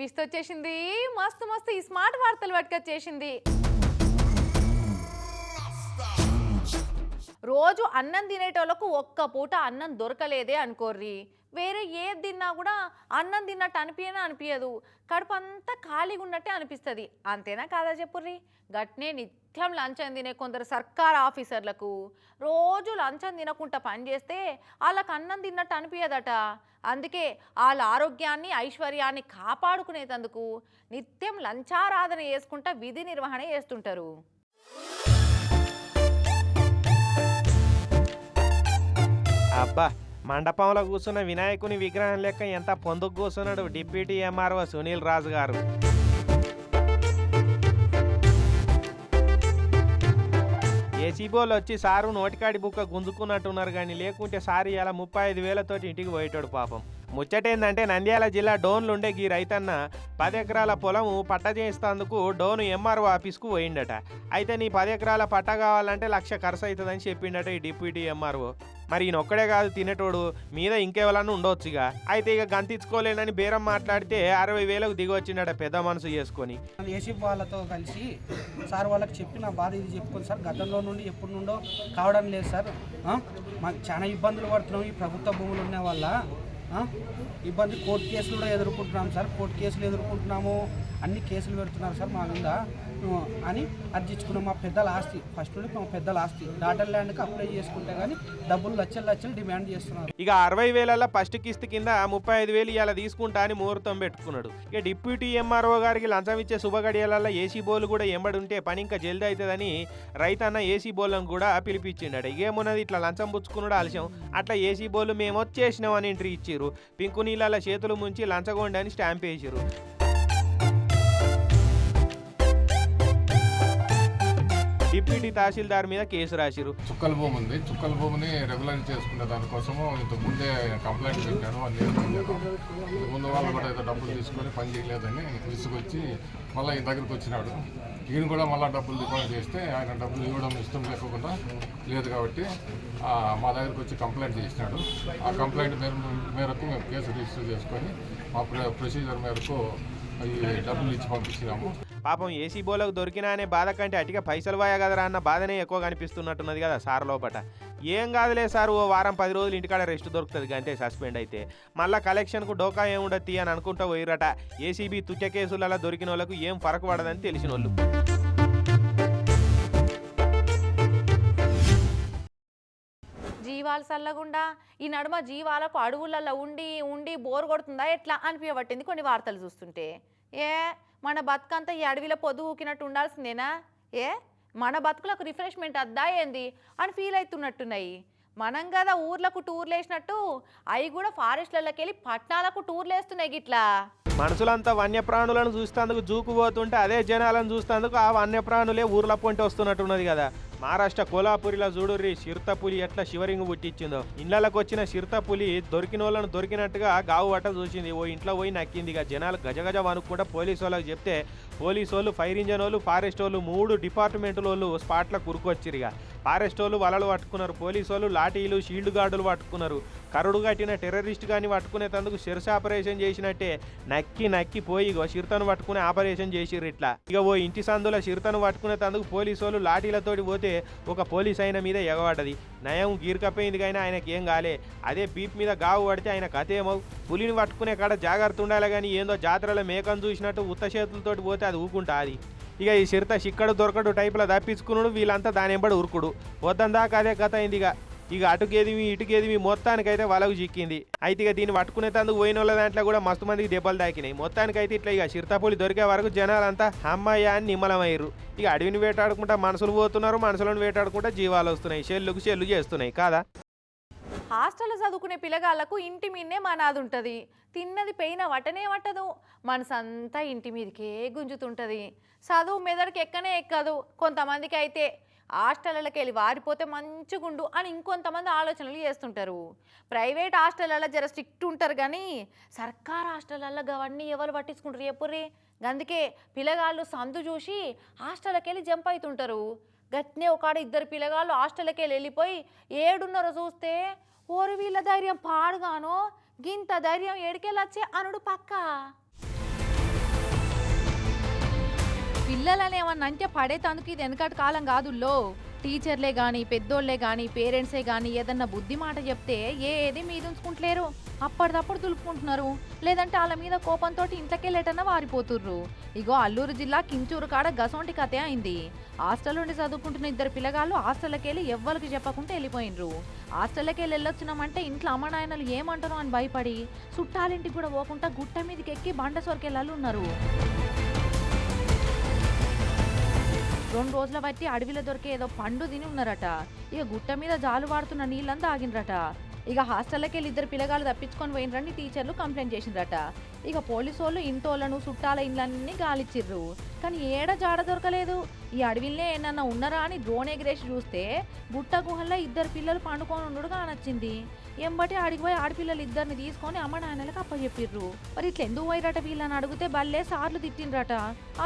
విస్తొచ్చేసింది మస్తు మస్తు ఈ స్మార్ట్ వార్తలు పట్టుకొచ్చేసింది. రోజు అన్నం తినేటోళ్ళకు ఒక్క పూట అన్నం దొరకలేదే అనుకోర్రి. వేరే ఏది తిన్నా కూడా అన్నం తిన్నట్టు అనిపించనే అనిపించదు కడుపు అంతా ఖాళీగా ఉన్నట్టే అనిపిస్తుంది. అంతేనా కాదా చెప్పుర్రి? గట్నే నిత్యం లంచం తినే కొందరు సర్కార్ ఆఫీసర్లకు రోజు లంచం తినకుండా పనిచేస్తే వాళ్ళకి అన్నం తిన్నట్టు అనిపించదట అందుకే వాళ్ళ ఆరోగ్యాన్ని ఐశ్వర్యాన్ని కాపాడుకునేటందుకు నిత్యం లంచారాధన చేసుకుంటా విధి నిర్వహణ చేస్తుంటారు. అబ్బా! మండపంలో కూర్చున్న వినాయకుని విగ్రహం లెక్క ఎంత పొందుకు కూర్చున్నాడు డిప్యూటీ ఎంఆర్ఓ సునీల్ రాజు గారు. ఏసీబోలు వచ్చి సారు నోటికాడి బుక్క గుంజుకున్నట్టున్నారు కానీ లేకుంటే సారి ఇలా ముప్పై ఐదు వేలతోటి ఇంటికి పోయేటాడు పాపం. ముచ్చటేందంటే నంద్యాల జిల్లా డోన్లు ఉండే గీ రైతన్న పది ఎకరాల పొలము పట్ట చేయిస్తందుకు డోను ఎంఆర్ఓ ఆఫీస్కు పోయిండట. అయితే నీ పది ఎకరాల పట్ట కావాలంటే లక్ష ఖర్చు అవుతుందని చెప్పిండట ఈ డిప్యూటీ ఎంఆర్ఓ. మరి ఈయన ఒక్కడే కాదు తినేటోడు మీద ఇంకెవరన్నా ఉండొచ్చుగా. అయితే ఇక గంతించుకోలేనని బేరం మాట్లాడితే అరవై వేలకు దిగొచ్చిండట పెద్ద మనసు చేసుకొని. ఏసీపీ వాళ్ళతో కలిసి సార్ వాళ్ళకి చెప్పి నా బాధ ఇది చెప్పుకోండి సార్ గతంలో నుండి ఎప్పటి నుండో కావడం లేదు సార్. మాకు చాలా ఇబ్బందులు పడుతున్నాం. ఈ ప్రభుత్వ భూములు ఉన్న వల్ల ఇబ్బంది కోర్టు కేసులు కూడా ఎదుర్కొంటున్నాం సార్. కోర్టు కేసులు ఎదుర్కొంటున్నాము. అన్ని కేసులు పెడుతున్నారు సార్ మా మీద. అని అర్జించుకున్నాం మా పెద్దల ఆస్తి ఫస్ట్ నుండి మా పెద్దల ఆస్తి. డాటర్ ల్యాండ్కి అప్లై చేసుకుంటే కానీ డబ్బులు లక్షలు లక్షలు డిమాండ్ చేస్తున్నారు. ఇక అరవై వేల ఫస్ట్ కిస్తీ కింద ముప్పై ఐదు వేలు ఇలా తీసుకుంటా అని ముహూర్తం పెట్టుకున్నాడు. ఇక డిప్యూటీ ఎంఆర్ఓ గారికి లంచం ఇచ్చే శుభగడియాలలో ఏసీ బోలు కూడా ఎంబడి ఉంటే పని ఇంకా జల్ది అవుతుందని రైతన్న ఏసీ బోలను కూడా పిలిపించిండట ఏమున్నది ఇట్లా లంచం పుచ్చుకున్నాడు ఆలస్యం. అట్లా ఏసీ బోలు మేము వచ్చేసినాం అని ఎంట్రీ ఇచ్చారు పింకు నీళ్ళ చేతులు ముంచి లంచగొండి అని స్టాంప్ వేసారు డిప్యూటీ తహసీల్దార్ మీద కేసు రాసిరు చుక్కల భూమి ఉంది. చుక్కల భూమిని రెగ్యులర్ చేసుకునే దానికోసము ఇంతకు ముందే కంప్లైంట్ పెట్టాను అన్ని ముందు వాళ్ళు కూడా ఏదో డబ్బులు తీసుకొని పని చేయలేదని తీసుకొచ్చి మళ్ళీ ఈ దగ్గరికి వచ్చినాడు. ఈయన కూడా మళ్ళీ డబ్బులు డిపాజిట్ చేస్తే ఆయన డబ్బులు ఇవ్వడం ఇష్టం లేకుండా లేదు కాబట్టి మా దగ్గరికి వచ్చి కంప్లైంట్ చేసినాడు. ఆ కంప్లైంట్ మేరకు మేము కేసు రిజిస్టర్ చేసుకొని మా ప్ర- ప్రొసీజర్ మేరకు ఈ డబ్బులు ఇచ్చి పంపించినాము. పాపం ఏసీ బోలకు దొరికినా అనే బాధ కంటే అటిక పైసలు పోయా కదరా అన్న బాధనే ఎక్కువ కనిపిస్తున్నట్టున్నది కదా సార్ లోపట. ఏం కాదులే సార్ ఓ వారం పది రోజులు ఇంటికాడ రెస్ట్ దొరుకుతుంది అంతే సస్పెండ్ అయితే. మళ్ళా కలెక్షన్కు డోకా ఏముండద్ది అని అనుకుంటా పోయిరట ఏసీబీ తుచ్చ కేసులలో దొరికిన వాళ్ళకు ఏం ఫరక్ పడదని తెలిసిన వాళ్ళు జీవాలు చల్లగుండా ఈ నడుమ జీవాలకు అడవులలో ఉండి ఉండి బోర్ కొడుతుందా ఎట్లా అనిపించబట్టింది కొన్ని వార్తలు చూస్తుంటే. ఏ మన బతుకంతా ఈ అడవిలో పొద్దు ఊకినట్టు ఉండాల్సిందేనా? ఏ? మన బతుకులకు రిఫ్రెష్మెంట్ అద్దా ఏంది? అని ఫీల్ అవుతున్నట్టున్నాయి మనం కదా ఊర్లకు టూర్లు వేసినట్టు అవి కూడా ఫారెస్ట్లలోకి వెళ్ళి పట్టణాలకు టూర్లు వేస్తున్నాయి గిట్లా. మనుషులంతా వన్యప్రాణులను చూస్తేందుకు జూకు పోతుంటే అదే జనాలను చూస్తేందుకు ఆ వన్యప్రాణులే ఊర్ల పొంటి వస్తున్నట్టున్నది కదా. మహారాష్ట్ర కోలాపురిలో చూడుర్రి చిరుతపులి ఎట్లా శివరింగు పుట్టించిందో ఇళ్ళకి వచ్చిన చిరుతపులి దొరికిన వాళ్ళను దొరికినట్టుగా గావు వట్ట చూసింది. ఓ ఇంట్లో పోయి నక్కింది. ఇక జనాలు గజగజ వనుక్కుంటే పోలీసు వాళ్ళకి చెప్తే పోలీసు వాళ్ళు ఫైర్ ఇంజన్ వాళ్ళు ఫారెస్ట్ వాళ్ళు మూడు డిపార్ట్మెంట్ వాళ్ళు స్పాట్లో కురుకొచ్చిరు ఇక. ఫారెస్ట్ వాళ్ళు వలలు పట్టుకున్నారు. పోలీసు వాళ్ళు లాఠీలు షీల్డ్ గార్డులు పట్టుకున్నారు. కరుడు కట్టిన టెర్రరిస్ట్ గాని పట్టుకునేందుకు శిరస ఆపరేషన్ చేసినట్టే నక్కి నక్కి పోయి ఇగో చిరుతను పట్టుకునే ఆపరేషన్ చేసిర్రు ఇట్లా. ఇక ఓ ఇంటి సందులో చిరుతను పట్టుకునేందుకు పోలీసు వాళ్ళు లాఠీలతోటి పోతే ఒక పోలీస్ ఆయన మీద ఎగబడ్డది. నయం గీరకపోయింది కానీ ఆయనకి ఏం కాలే అదే బీప్ మీద గావు పడితే ఆయన కథ ఏమో పులిని పట్టుకునే కాడ జాగ్రత్త ఉండాలి కానీ ఏందో జాతరలో మేకను చూసినట్టు ఉత్త చేతులతోటి పోతే అది ఊకుంటా అది ఇక ఈ చిరత చిక్కడు దొరకడు టైపులో తప్పించుకున్నాడు వీళ్ళంతా దాని ఎంబడి ఉరుకుడు. వద్దందాక దాకా అదే కథ అయింది ఇక ఇక అటుకేదిమి ఇటుకేదిమి మొత్తానికైతే వలకు చిక్కింది. అయితే ఇక దీన్ని పట్టుకునేందుకు పోయిన వాళ్ళ దాంట్లో కూడా మస్తు మందికి దెబ్బలు తాకినాయి. మొత్తానికైతే ఇట్లా ఇక చిరుతపులి దొరికే వరకు జనాలంతా అమ్మాయి అని నిమ్మలమయ్యారు ఇక అడవిని వేటాడుకుంటా మనుషులు పోతున్నారు మనుషులను వేటాడుకుంటా జీవాలు వస్తున్నాయి. చెల్లుకు చెల్లు చేస్తున్నాయి. కాదా? హాస్టల్లో చదువుకునే పిల్లగాళ్ళకు ఇంటి మీదనే మనాది ఉంటుంది. తిన్నది పెయిన వటనే వట్టదు. మనసంతా ఇంటి మీదకే గుంజుతుంటుంది. చదువు మెదడుకి ఎక్కనే ఎక్కదు. కొంతమందికి అయితే హాస్టళ్ళకి వెళ్ళి వారిపోతే మంచిగుండు అని ఇంకొంతమంది ఆలోచనలు చేస్తుంటారు. ప్రైవేట్ హాస్టళ్ళల్లో జర స్ట్రిక్ట్ ఉంటారు కానీ సర్కార్ హాస్టళ్ళల్లో అవన్నీ ఎవరు పట్టించుకుంటారు చెప్పుర్రి? అందుకే పిల్లగాళ్ళు సందు చూసి హాస్టల్కి వెళ్ళి జంప్ అవుతుంటారు గట్నే ఒకడ ఇద్దరు పిల్లగాళ్ళు హాస్టల్కి వెళ్ళి వెళ్ళిపోయి ఏడున్నర చూస్తే ఓరు వీళ్ళ ధైర్యం పాడుగాను గింత ధైర్యం ఏడికెళ్ళొచ్చే అనుడు పక్కా? పిల్లలని ఏమన్నా అంటే పడేతందుకు ఇది వెనకటి కాలం కాదుల్లో. టీచర్లే కానీ పెద్దోళ్ళే కానీ పేరెంట్సే కానీ ఏదన్నా బుద్ధి మాట చెప్తే ఏది మీద ఉంచుకుంటలేరు అప్పటిదప్పుడు దులుపుకుంటున్నారు. లేదంటే వాళ్ళ మీద కోపంతో ఇంట్లోకెళ్ళేటన్నా వారిపోతుర్రు. ఇగో అల్లూరు జిల్లా కించూరు కాడ గసొంటి కథే అయింది. హాస్టల్ నుండి చదువుకుంటున్న ఇద్దరు పిల్లగాళ్ళు హాస్టల్కి వెళ్ళి ఎవ్వరికి చెప్పకుండా వెళ్ళిపోయినరు. హాస్టల్కి వెళ్ళి వెళ్ళొచ్చినామంటే ఇంట్లో అమ్మ నాయనలు ఏమంటారో అని భయపడి చుట్టాలింటికి కూడా పోకుండా గుట్ట మీదకి ఎక్కి బండ సొరకెళ్ళాలి ఉన్నారు రెండు రోజుల బట్టి అడవిలో దొరికే ఏదో పండు తిని ఉన్నారట. ఇక గుట్ట మీద జాలు వాడుతున్న నీళ్ళంతా ఆగినరట ఇక హాస్టల్లోకి వెళ్ళి ఇద్దరు పిల్లగాళ్ళు తప్పించుకొని పోయినరని టీచర్లు కంప్లైంట్ చేసిండ్రట. ఇక పోలీసు వాళ్ళు ఇంటోళ్ళను చుట్టాల ఇండ్లన్నీ గాలిచ్చిర్రు. కానీ ఏడ జాడ దొరకలేదు. ఈ అడవిలోనే ఏమన్నా ఉన్నారా అని డ్రోన్ ఎగిరేసి చూస్తే గుట్ట గుహల్లో ఇద్దరు పిల్లలు పండుకొని ఉండడుగా కానొచ్చింది ఎంబటి ఆడికి పోయి ఆడపిల్లలు ఇద్దరిని తీసుకొని అమ్మ నాయనలకు అప్పచెప్పిర్రు. మరి ఇట్లా ఎందుకు పోయిరట వీళ్ళని అడిగితే బల్లే సార్లు తిట్టిండ్రట.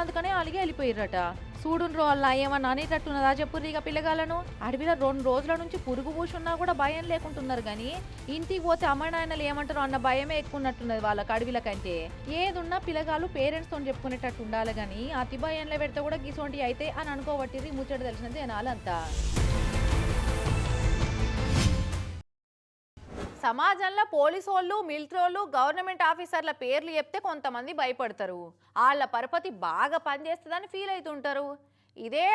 అందుకనే అలిగి వెళ్ళిపోయిర్రట చూడుండ్రో అలా ఏమన్నా అనేటట్టున్నదా చెప్పుర్రు ఇక పిల్లగాలను అడవిలో రెండు రోజుల నుంచి పురుగు పూసున్నా కూడా భయం లేకుంటున్నారు కానీ ఇంటికి పోతే అమ్మ నాయనలు ఏమంటారు అన్న భయమే ఎక్కువ ఉన్నట్టున్నది వాళ్ళకి అడవిల కంటే ఏదున్నా పిల్లగాలు పేరెంట్స్తో చెప్పుకునేటట్టు ఉండాలి కానీ అతి భయంలో పెడితే కూడా గిసోంటి అయితే అని అనుకోబట్టిర్రు ముచ్చట తెలిసిన జనాలంతా. సమాజంలో పోలీసు వాళ్ళు మిలిటరీ వాళ్ళు గవర్నమెంట్ ఆఫీసర్ల పేర్లు చెప్తే కొంతమంది భయపడతారు. వాళ్ళ పరపతి బాగా పనిచేస్తుందని ఫీల్ అవుతుంటారు ఇదే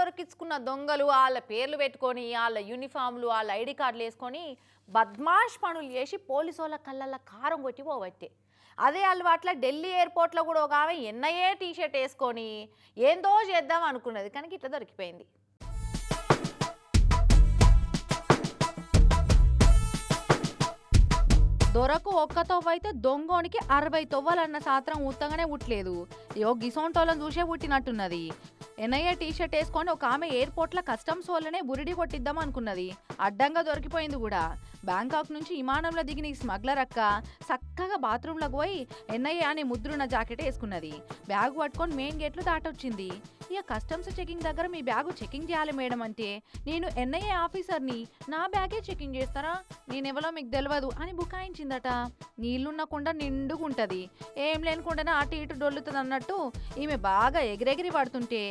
దొరికించుకున్న దొంగలు వాళ్ళ పేర్లు పెట్టుకొని వాళ్ళ యూనిఫామ్లు వాళ్ళ ఐడి కార్డులు వేసుకొని బద్మాష్ పనులు చేసి పోలీసు వాళ్ళ కళ్ళల్లో కారం కొట్టి పోవట్టే. అదే అలవాట్ల ఢిల్లీ ఎయిర్పోర్ట్లో కూడా ఒక ఆమె ఎన్ఐఏ టీ షర్ట్ వేసుకొని ఏందో చేద్దాం అనుకున్నది కానీ ఇట్లా దొరికిపోయింది. దొరకు ఒక్క అయితే దొంగోనికి అరవై తొవ్వలన్న సాత్రం ఉత్తగానే ఉట్లేదు. యో గిసోంటోళ్ళని చూసే పుట్టినట్టున్నది ఎన్ఐఏ టీ షర్ట్ వేసుకొని ఒక ఆమె ఎయిర్పోర్ట్లో కస్టమ్స్ వాళ్ళనే బురిడి కొట్టిద్దాం అనుకున్నది. అడ్డంగా దొరికిపోయింది కూడా. బ్యాంకాక్ నుంచి విమానంలో దిగిన ఈ స్మగ్లర్ అక్క చక్కగా బాత్రూంలోకి పోయి ఎన్ఐఏ అనే ముద్రున్న జాకెట్ వేసుకున్నది. బ్యాగ్ పట్టుకొని మెయిన్ గేట్లు దాటొచ్చింది. ఇక కస్టమ్స్ చెకింగ్ దగ్గర మీ బ్యాగు చెకింగ్ చేయాలి మేడం అంటే నేను ఎన్ఐఏ ఆఫీసర్ని నా బ్యాగే చెకింగ్ చేస్తారా? నేనెవరో మీకు తెలియదు అని బుకాయించిందట. నీళ్ళున్న కుండ నిండుగుంటది. ఏం లేనికుండానే అటు ఇటు డొల్లుతుంది అన్నట్టు ఈమె బాగా ఎగిరెగిరి పడుతుంటే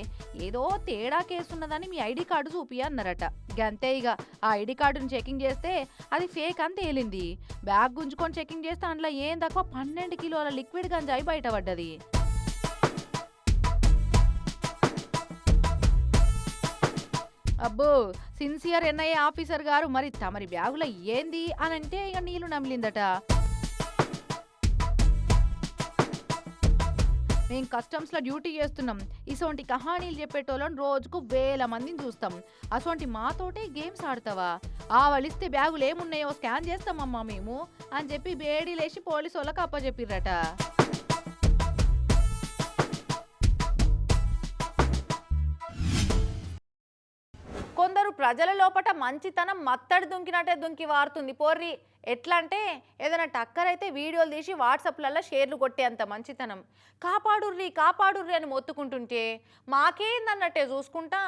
ఏదో తేడా కేసున్నదని మీ ఐడి కార్డు చూపి అన్నారట. గంతే ఇక. ఆ ఐడి కార్డుని చెకింగ్ చేస్తే అది ఫేక్ అని తేలింది. బ్యాగ్ గుంజుకొని చెకింగ్ చేస్తే అందులో ఏం తక్కువ పన్నెండు కిలోల లిక్విడ్ గంజాయి బయటపడ్డది అబ్బో! సిన్సియర్ ఎన్ఐఏ ఆఫీసర్ గారు మరి తమరి బ్యాగులో ఏంది అని అంటే ఇక నీళ్ళు నమిలిందట. మేము కస్టమ్స్లో డ్యూటీ చేస్తున్నాం. ఇసోంటి కహానీలు చెప్పేటోళ్ళని రోజుకు వేల మందిని చూస్తాం. అసోంటి మాతోటే గేమ్స్ ఆడతావా? ఆ వలిస్తే బ్యాగులు ఏమున్నాయో స్కాన్ చేస్తామమ్మా మేము అని చెప్పి బేడీ లేచి పోలీసు వాళ్ళకి అప్పచెప్పిర్రట ప్రజల లోపట మంచితనం మత్తడి దుంకినట్టే దుంకి వారుతుంది. పోర్రి ఎట్లా అంటే ఏదైనా టక్కర్ అయితే వీడియోలు తీసి వాట్సాప్లలో షేర్లు కొట్టేంత మంచితనం. కాపాడుర్రి కాపాడుర్రి అని మొత్తుకుంటుంటే మాకేందన్నట్టే చూసుకుంటా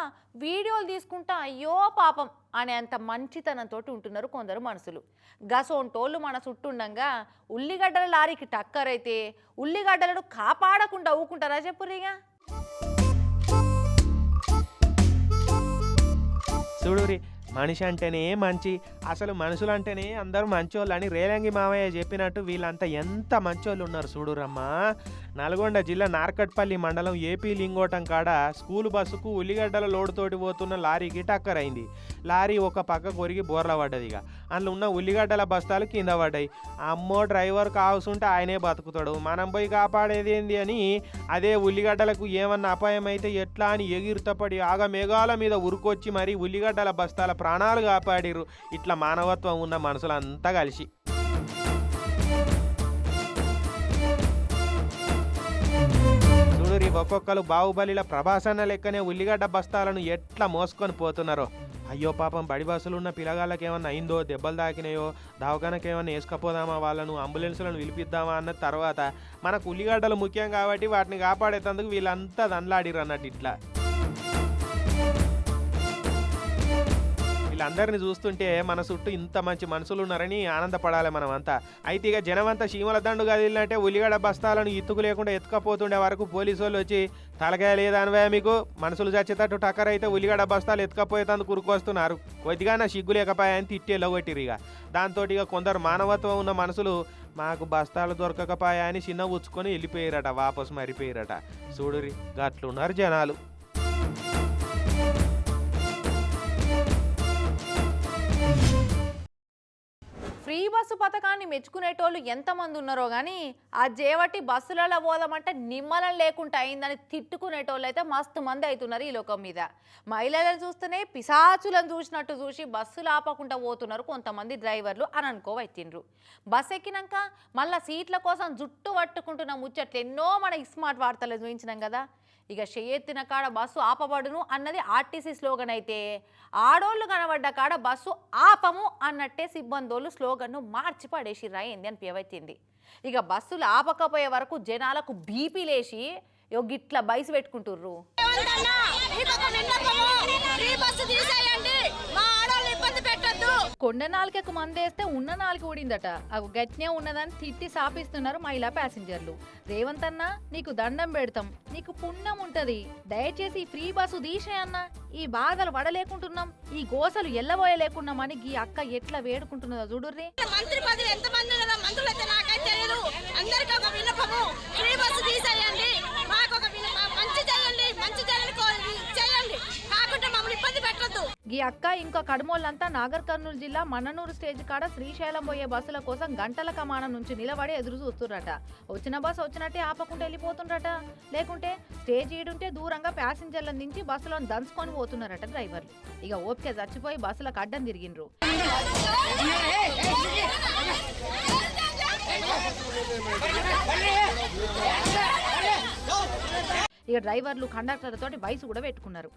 వీడియోలు తీసుకుంటా అయ్యో పాపం అనే అంత మంచితనంతో ఉంటున్నారు కొందరు మనసులు. గసోంటోళ్ళు మన చుట్టుండగా ఉల్లిగడ్డల లారీకి టక్కర్ అయితే ఉల్లిగడ్డలను కాపాడకుండా ఊకుంటారా చెప్పుర్రిగా? చూడురి. మనిషి అంటేనే మంచి అసలు మనుషులు అంటేనే అందరూ మంచోళ్ళు అని రేలంగి మామయ్య చెప్పినట్టు వీళ్ళంతా ఎంత మంచోళ్ళు ఉన్నారు చూడురమ్మా నల్గొండ జిల్లా నార్కట్పల్లి మండలం ఏపీ లింగోటం కాడ స్కూల్ బస్సుకు ఉల్లిగడ్డల లోడుతోటి పోతున్న లారీకి టక్కర్ అయింది లారీ ఒక పక్క కొరిగి బోర్ల పడ్డది ఇక అందులో ఉన్న ఉల్లిగడ్డల బస్తాలు కింద పడ్డాయి. అమ్మో డ్రైవర్ కావాల్సుంటే ఆయనే బతుకుతాడు. మనం పోయి కాపాడేది ఏంది అని అదే ఉల్లిగడ్డలకు ఏమన్నా అపాయం అయితే ఎట్లా అని ఎగిరితపడి ఆగ మేఘాల మీద ఉరుకొచ్చి మరి ఉల్లిగడ్డల బస్తాల ప్రాణాలు కాపాడిరు ఇట్లా మానవత్వం ఉన్న మనుషులంతా కలిసి. చూడురి ఒక్కొక్కరు బాహుబలిల ప్రభాసన్న లెక్కనే ఉల్లిగడ్డ బస్తాలను ఎట్లా మోసుకొని పోతున్నారో. అయ్యో పాపం బడి బస్సులు ఉన్న పిల్లగాళ్ళకి ఏమన్నా అయిందో దెబ్బలు తాకినాయో దవాఖానకి ఏమన్నా వేసుకపోదామా వాళ్ళను అంబులెన్స్లను పిలిపిద్దామా అన్న తర్వాత మనకు ఉల్లిగడ్డలు ముఖ్యం కాబట్టి వాటిని కాపాడేటందుకు వీళ్ళంతా దండ్లాడిరు అన్నట్టు ఇట్లా. వీళ్ళందరినీ చూస్తుంటే మన చుట్టూ ఇంత మంచి మనుషులు ఉన్నారని ఆనందపడాలి మనం అంతా అయితే ఇక జనమంతా చీమల దండు కదిలినట్టే ఉల్లిగడ బస్తాలను ఇత్తుకు లేకుండా ఎత్తుకపోతుండే వరకు పోలీసు వాళ్ళు వచ్చి తలకాయ లేదనివే మీకు? మనుషులు చచ్చేటట్టు టక్కర్ అయితే ఉల్లిగడ్డ బస్తాలు ఎత్తుకపోయేందుకు కురుకొస్తున్నారు కొద్దిగా నా సిగ్గు లేకపోయాయని తిట్టే ఎల్లగొట్టిరు ఇక. దాంతో ఇక కొందరు మానవత్వం ఉన్న మనుషులు మాకు బస్తాలు దొరకకపోయా అని చిన్న ఉచ్చుకొని వెళ్ళిపోయారట వాపసు మరిపోయారట. చూడురి గట్లున్నారు జనాలు. ఫ్రీ బస్సు పథకాన్ని మెచ్చుకునేటోళ్ళు ఎంతమంది ఉన్నారో కానీ ఆ జేవటి బస్సులలో పోదామంటే నిమ్మలం లేకుండా అయిందని తిట్టుకునేటోళ్ళు అయితే మస్తు మంది అవుతున్నారు ఈ లోకం మీద. మహిళలను చూస్తేనే పిశాచులను చూసినట్టు చూసి బస్సులు ఆపకుండా పోతున్నారు కొంతమంది డ్రైవర్లు అని అనుకోవచ్చిండ్రు బస్ ఎక్కినాక మళ్ళీ సీట్ల కోసం జుట్టు పట్టుకుంటున్న ముచ్చట్లు ఎన్నో మన స్మార్ట్ వార్తలు చూపించినాం కదా. ఇక చేయెత్తిన కాడ బస్సు ఆపబడును అన్నది ఆర్టీసీ స్లోగన్ అయితే. ఆడోళ్ళు కనబడ్డ కాడ బస్సు ఆపము అన్నట్టే సిబ్బందోళ్ళు స్లోగన్ను మార్చి పడేసి ఏంది అని పేవెత్తింది. ఇక బస్సులు ఆపకపోయే వరకు జనాలకు బీపీ లేచి ఇగో గిట్ల బయసు పెట్టుకుంటుర్రు ఏమంటన్నా? మీకొక విన్నపము. ఫ్రీ బస్సు తీసేయండి మా ఆడవాళ్ళు ఇబ్బంది పెట్టొద్దు కొండ నాలుకకు మందేస్తే ఉన్న నాలుగు ఊడిందట. అవి గట్నే ఉన్నదని తిట్టి సాపిస్తున్నారు మహిళా ప్యాసింజర్లు. రేవంత్ అన్న నీకు దండం పెడతాం. నీకు పుణ్యం ఉంటది. దయచేసి ఫ్రీ బస్సు తీసేయన్న ఈ బాధలు పడలేకుంటున్నాం ఈ గోసలు ఎల్లబోయలేకున్నామని ఈ అక్క ఎట్లా వేడుకుంటున్నదో చూడుర్రి. మంత్రి పదవి ఎంత మంది ఉన్నారో మంత్రులు అయితే నాకైతే తెలియదు అందరికీ ఒక విన్నపము. ఫ్రీ బస్సు తీసేయండి. మాకు ఒక విన్న- మంచి చేయండి. మంచి చేయండి కాకుండా మమ్మల్ని ఇబ్బంది పెట్టొద్దు ఈ అక్క ఇంకా కడమోళ్ళంతా నాగర్ కర్నూలు జిల్లా మన్ననూరు స్టేజ్ కాడ శ్రీశైలం పోయే బస్సుల కోసం గంటల కమానం నుంచి నిలబడి ఎదురు చూస్తుర్రట వచ్చిన బస్సు వచ్చినట్టే ఆపకుండా వెళ్ళిపోతుండ్రట లేకుంటే స్టేజ్ ఈడుంటే దూరంగా ప్యాసింజర్లను దించి బస్సులను దంచుకొని పోతున్నారట డ్రైవర్లు ఇక ఓపిక చచ్చిపోయి బస్సులకు అడ్డం తిరిగిండ్రు ఇక డ్రైవర్లు కండక్టర్ తోటి వయసు కూడా పెట్టుకున్నారు.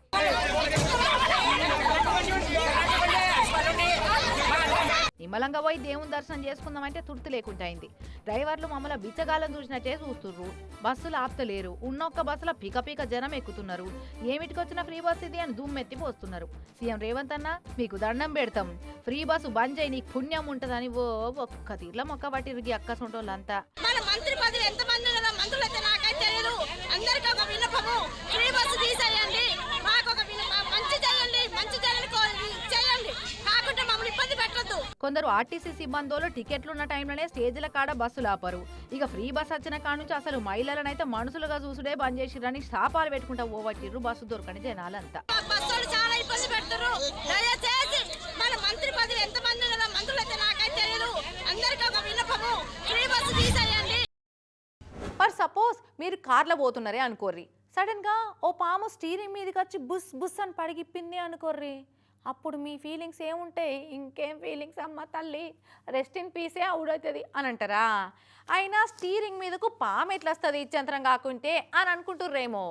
నిమ్మలంగా పోయి దేవుని దర్శనం చేసుకుందామంటే తుర్తి లేకుండా అయింది. డ్రైవర్లు మమ్మల్ని బిచ్చగాలం చూసినట్టే చూస్తుర్రు బస్సులు ఆపుతలేరు. ఉన్నొక్క బస్సులో పిక పిక జనం ఎక్కుతున్నారు. ఏమిటికొచ్చిన ఫ్రీ బస్ ఇది అని దుమ్మెత్తి పోస్తున్నారు. సీఎం రేవంత్ అన్న మీకు దండం పెడతాం. ఫ్రీ బస్సు బంద్ చేయి నీకు పుణ్యం ఉంటదని ఓ ఒక్క తీర్ల మొక్క పట్టిరిగి అక్క సొంటోళ్ళంతా. మన మంత్రి పదవి ఎంత మంది మంత్రులు అయితే నాకైతే తెలియదు అందరికీ ఒక విన్నపము. ఫ్రీ బస్సు తీసేయండి మాకు ఒక విన్న- మంచి చేయండి మంచి చేయండి కో- చేయండి కాకుండా మమ్మల్ని ఇబ్బంది పెట్టొద్దు కొందరు ఆర్టీసీ సిబ్బందులు టికెట్లున్న టైంలోనే స్టేజ్ల కాడ బస్సులు ఆపరు. ఇక ఫ్రీ బస్ వచ్చిన కాడ నుంచి అసలు మహిళలనైతే మనుషులుగా చూసుడే బంద్ చేసిరని శాపాలు పెట్టుకుంటా ఓవట్టిర్రు బస్సు దొరకని జనాలంతా. చాలా ఇబ్బంది దయచేసి మన మంత్రి పదవి ఎంత మంది ఉన్నారో మంత్రులు అయితే నాకైతే తెలియదు అందరికి ఒక విన్నపము. ఫ్రీ బస్సు తీసేయండి. సపోజ్ మీరు కార్లో పోతున్నారే అనుకోర్రి. సడన్గా ఓ పాము స్టీరింగ్ మీదకి వచ్చి బుస్ బుస్ అని పడిగిప్పింది అనుకోర్రి. అప్పుడు మీ ఫీలింగ్స్ ఏముంటాయి? ఇంకేం ఫీలింగ్స్ అమ్మ తల్లి? రెస్ట్ ఇన్ పీసే అవుడవుతుంది అని అంటారా? అయినా స్టీరింగ్ మీదకు పాము ఎట్లా వస్తుంది ఇచ్చంతరం కాకుంటే అని అనుకుంటుర్రేమో.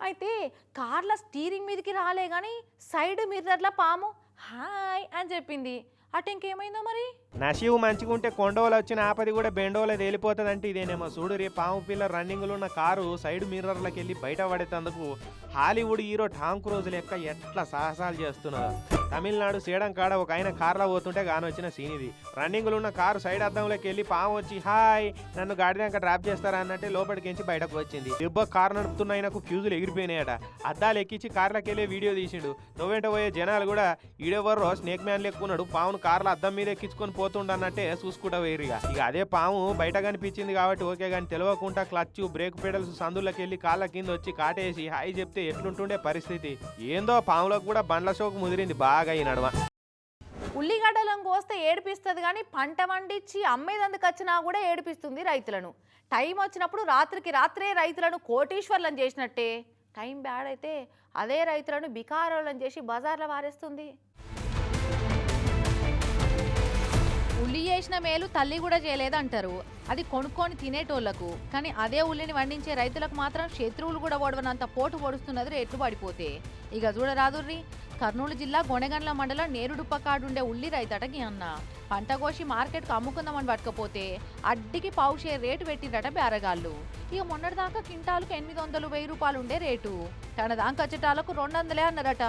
అయితే కార్ల స్టీరింగ్ మీదకి రాలే కానీ సైడ్ మిర్రర్ల పాము? హాయ్ అని చెప్పింది. అటు ఇంకేమైందో మరి? నశీవు మంచిగుంటే కొండోలు వచ్చిన ఆపది కూడా బెండోలే తేలిపోతుందంటే ఇదేనేమో చూడు రే పాము పిల్ల రన్నింగ్లో ఉన్న కారు సైడ్ మిర్రర్లకి వెళ్ళి బయట పడేటందుకు హాలీవుడ్ హీరో టామ్ క్రూజ్ లెక్క ఎట్లా సాహసాలు చేస్తున్నారు తమిళనాడు సేడం కాడ ఒక ఆయన కార్లో పోతుంటే కానొచ్చిన సీన్ ఇది. రన్నింగ్లో ఉన్న కారు సైడ్ అద్దంలోకి వెళ్ళి పాము వచ్చి హాయ్ నన్ను గాడి దాకా డ్రాప్ చేస్తారా? అన్నట్టే లోపలికి ఎంచి బయటకు వచ్చింది. దెబ్బ కారు నడుపుతున్న ఆయనకు ఫ్యూజులు ఎగిరిపోయినాయట. అద్దాలు ఎక్కించి కార్లోకి వెళ్ళి వీడియో తీసిండు. నువ్వెంట పోయే జనాలు కూడా ఈడెవరో స్నేక్ మ్యాన్ లెక్కున్నాడు పామును కార్లో అద్దం మీద ఎక్కించుకొని పోతుండన్నట్టే చూసుకుంటా వేరుగా ఇక. అదే పాము బయట కనిపించింది కాబట్టి ఓకే కానీ తెలియకుండా క్లచ్ బ్రేక్ పెడల్స్ సందులోకి వెళ్ళి కాళ్ళ కింద వచ్చి కాటేసి హాయ్ చెప్తే ఎట్లుంటుండే పరిస్థితి. ఏందో పాములకు కూడా బండ్ల షోకు ముదిరింది బాగా. ఈ నడుమ ఉల్లిగడ్డలను కోస్తే ఏడిపిస్తుంది కానీ పంట వండించి అమ్మేదందుకు వచ్చినా కూడా ఏడిపిస్తుంది రైతులను. టైం వచ్చినప్పుడు రాత్రికి రాత్రే రైతులను కోటీశ్వర్లను చేసినట్టే. టైం బ్యాడ్ అయితే అదే రైతులను బికారోళ్ళని చేసి బజార్లో వారేస్తుంది. ఉల్లి చేసిన మేలు తల్లి కూడా చేయలేదంటారు. అది కొనుక్కొని తినేటోళ్ళకు. కానీ అదే ఉల్లిని వండించే రైతులకు మాత్రం శత్రువులు కూడా ఓడవనంత పోటు పొడుస్తున్నది రేట్లు పడిపోతే. ఇక చూడరాదుర్రి కర్నూలు జిల్లా గొనెగండ్ల మండలం నేరుడుప్పకాడుండే ఉల్లి రైతట అన్న. పంట కోసి మార్కెట్కి అమ్ముకుందామని పట్టుకపోతే అడ్డికి పావుషే రేటు పెట్టిందట బేరగాళ్ళు. ఇక మొన్నటిదాకా కింటాలకు ఎనిమిది వందలు వెయ్యి రూపాయలు ఉండే రేటు. తన దాకా వచ్చేటాలకు రెండు వందలే అన్నారట.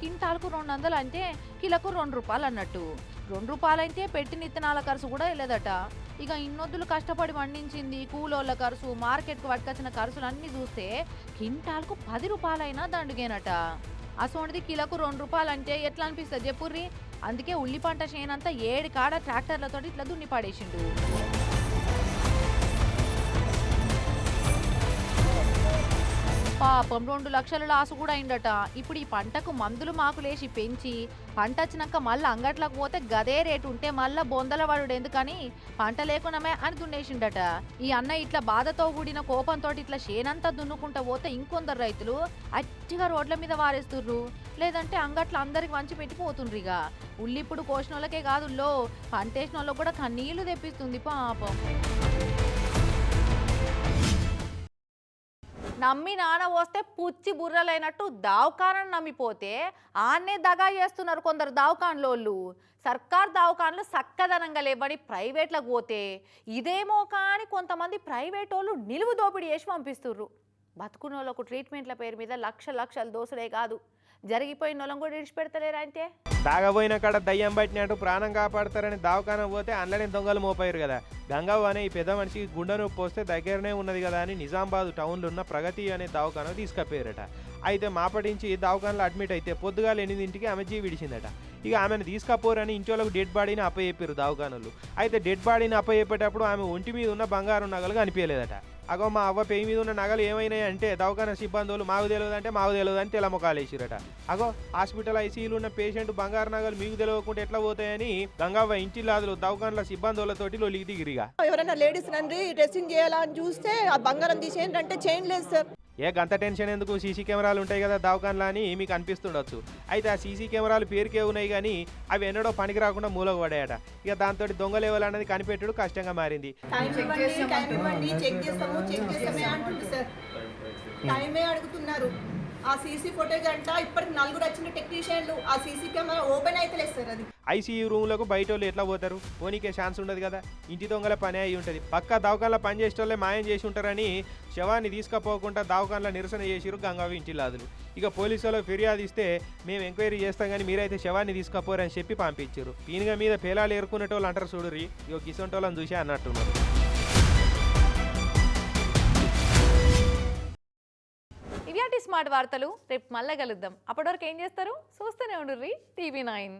కింటాలకు రెండు వందలు అంటే కిలకు రెండు రూపాయలు అన్నట్టు. రెండు రూపాయలైతే పెట్టిన ఇత్తనాల ఖర్చు కూడా వెళ్ళదట ఇక ఇన్నొద్దులు కష్టపడి పండించింది కూలోళ్ళ ఖర్చు మార్కెట్కు పట్టుకొచ్చిన ఖర్చులన్నీ చూస్తే కింటాలకు పది రూపాయలైనా దండుగేనట. అసోంటిది కిలోకు రెండు రూపాయలు అంటే ఎట్లా అనిపిస్తుంది చెప్పుర్రి అందుకే ఉల్లి పంట చేనంతా ఏడు కాడ ట్రాక్టర్లతో ఇట్లా దున్ని పాడేసిండు. పాపం రెండు లక్షల లాసు కూడా అయిందట. ఇప్పుడు ఈ పంటకు మందులు మాకులేసి పెంచి పంట వచ్చినాక మళ్ళీ అంగట్లకు పోతే గదే రేటు ఉంటే మళ్ళా బొందల వాడు ఎందుకని పంట లేకున్నామే అని దున్నేసిండట. ఈ అన్న ఇట్లా బాధతో కూడిన కోపంతో ఇట్లా చేనంతా దున్నుకుంటా పోతే ఇంకొందరు రైతులు అట్టిగా రోడ్ల మీద వారేస్తుర్రు. లేదంటే అంగట్ల అందరికి వంచి పెట్టి పోతుండ్రిగా ఉల్లిప్పుడు కోసిన వాళ్ళకే కాదు లో పంటేసిన వాళ్ళకి కూడా కన్నీళ్ళు తెప్పిస్తుంది పాపం. నమ్మి నాన్న వస్తే పుచ్చి బుర్రలైనట్టు దావకానని నమ్మిపోతే ఆన్నే దగా చేస్తున్నారు కొందరు దావకాన్లోళ్ళు. సర్కార్ దావకాన్లు సక్కదనంగా లేవని ప్రైవేట్లకు పోతే ఇదేమో కానీ కొంతమంది ప్రైవేట్ వాళ్ళు నిలువు దోపిడీ చేసి పంపిస్తుర్రు. బతుకున్న వాళ్ళకు ట్రీట్మెంట్ల పేరు మీద లక్ష లక్షలు దోసుడే కాదు. జరిగిపోయిన వాళ్ళని కూడా విడిచిపెడతలేరా అంటే? దాగబోయిన కాడ దయ్యం పట్టినట్టు ప్రాణం కాపాడతారని దావకాన పోతే అందులోనే దొంగలు మోపారు కదా. గంగవ్వ అనే ఈ పెద్ద మనిషికి గుండె నొప్పి వస్తే దగ్గరనే ఉన్నది కదా అని నిజామాబాద్ టౌన్లో ఉన్న ప్రగతి అనే దవాఖాన తీసుకపోయారట. అయితే మాపటించి దవాఖానలో అడ్మిట్ అయితే పొద్దుగాల ఎనిమిదింటికి ఆమె జీవి విడిచిందట. ఇక ఆమెను తీసుకపోరని ఇంట్లోకి డెడ్ బాడీని అప్పచెప్పారు దావకానులు అయితే డెడ్ బాడీని అప్పచెప్పేటప్పుడు ఆమె ఒంటి మీద ఉన్న బంగారం నగలు కనిపించలేదట. అగో మా అవ్వ పెయి మీద ఉన్న నగలు ఏమైనాయి అంటే దవాఖాన సిబ్బందులు మాకు తెలియదు అంటే మాకు తెలియదు అని తెలముఖాలు వేసిరట. అగో హాస్పిటల్ ఐసీయూలు ఉన్న పేషెంట్ బంగారు నగలు మీకు తెలియకుండా ఎట్లా పోతాయని గంగవ్వ ఇంటి లాదులు దవాఖాన్ల సిబ్బందులతోటి లొలికి దిగిరిగా. ఎవరైనా లేడీస్ నండి డ్రెస్సింగ్ చేయాలని చూస్తే ఆ బంగారం తీసేయండి అంటే చేయండి లేదు సార్ ఏ గంత టెన్షన్ ఎందుకు? సీసీ కెమెరాలు ఉంటాయి కదా దవాఖానలో అని మీకు అనిపిస్తుండొచ్చు. అయితే ఆ సీసీ కెమెరాలు పేరుకే ఉన్నాయి కానీ అవి ఎన్నడో పనికి రాకుండా మూలకు పడాయట ఇక దాంతో దొంగలు ఎవరన్నది కనిపెట్టుడు కష్టంగా మారింది. టైమే అడుగుతున్నారు? ఆ సీసీ ఫుటేజ్ అంట. ఇప్పటికి నలుగురు వచ్చిన టెక్నీషియన్లు ఆ సీసీ కెమెరా ఓపెన్ అయితే లేస్తారు అది. ఐసీయూ రూమ్లకు బయట వాళ్ళు ఎట్లా పోతారు? పోనీకే ఛాన్స్ ఉండదు కదా. ఇంటి దొంగల పని అయి ఉంటుంది. పక్క దవాఖానలో పని చేసే వాళ్ళే మాయం చేసి ఉంటారని శవాన్ని తీసుకపోకుండా దవకాన్లో నిరసన చేసిరు గంగావి ఇంటి లాదులు. ఇక పోలీసు వాళ్ళు ఫిర్యాదు ఇస్తే మేము ఎంక్వైరీ చేస్తాం కానీ మీరైతే శవాన్ని తీసుకపోరని చెప్పి పంపించారు పీనుగ మీద పేలాలు ఏరుకునేటోళ్ళు అంటారు చూడురి ఇక గిసొంటోళ్ళని చూసి అన్నట్టున్నారు. స్మార్ట్ వార్తలు. రేపు మళ్ళీ కలుద్దాం. అప్పటి వరకు ఏం చేస్తారు? చూస్తూనే ఉండుర్రి. TV nine.